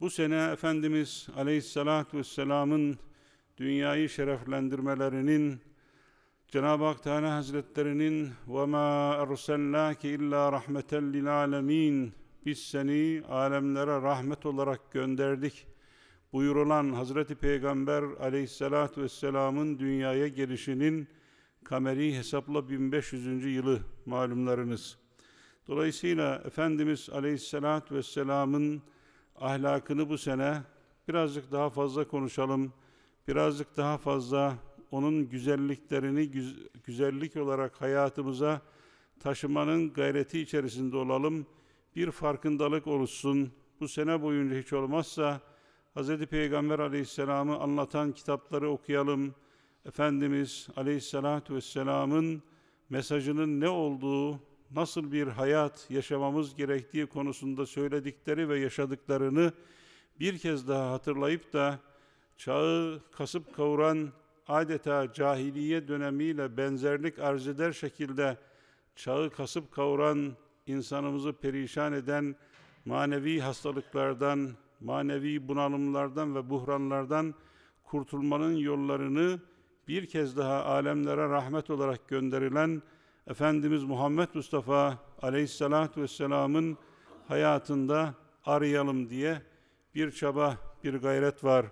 Bu sene Efendimiz Aleyhisselatü Vesselam'ın dünyayı şereflendirmelerinin Cenab-ı Hak Teala Hazretlerinin وَمَا اَرْسَلْنَاكِ اِلَّا رَحْمَةً لِلْعَالَمِينَ Biz seni alemlere rahmet olarak gönderdik buyurulan Hazreti Peygamber Aleyhisselatü Vesselam'ın dünyaya gelişinin kameri hesapla 1500. yılı malumlarınız. Dolayısıyla Efendimiz Aleyhisselatü Vesselam'ın ahlakını bu sene birazcık daha fazla konuşalım. Birazcık daha fazla onun güzelliklerini güz güzellik olarak hayatımıza taşımanın gayreti içerisinde olalım. Bir farkındalık oluşsun. Bu sene boyunca hiç olmazsa Hz. Peygamber aleyhisselamı anlatan kitapları okuyalım. Efendimiz aleyhissalatu vesselamın mesajının ne olduğu, nasıl bir hayat yaşamamız gerektiği konusunda söyledikleri ve yaşadıklarını bir kez daha hatırlayıp da çağı kasıp kavuran adeta cahiliye dönemiyle benzerlik arz eder şekilde çağı kasıp kavuran insanımızı perişan eden manevi hastalıklardan, manevi bunalımlardan ve buhranlardan kurtulmanın yollarını bir kez daha alemlere rahmet olarak gönderilen Efendimiz Muhammed Mustafa Aleyhisselatü Vesselam'ın hayatında arayalım diye bir çaba, bir gayret var.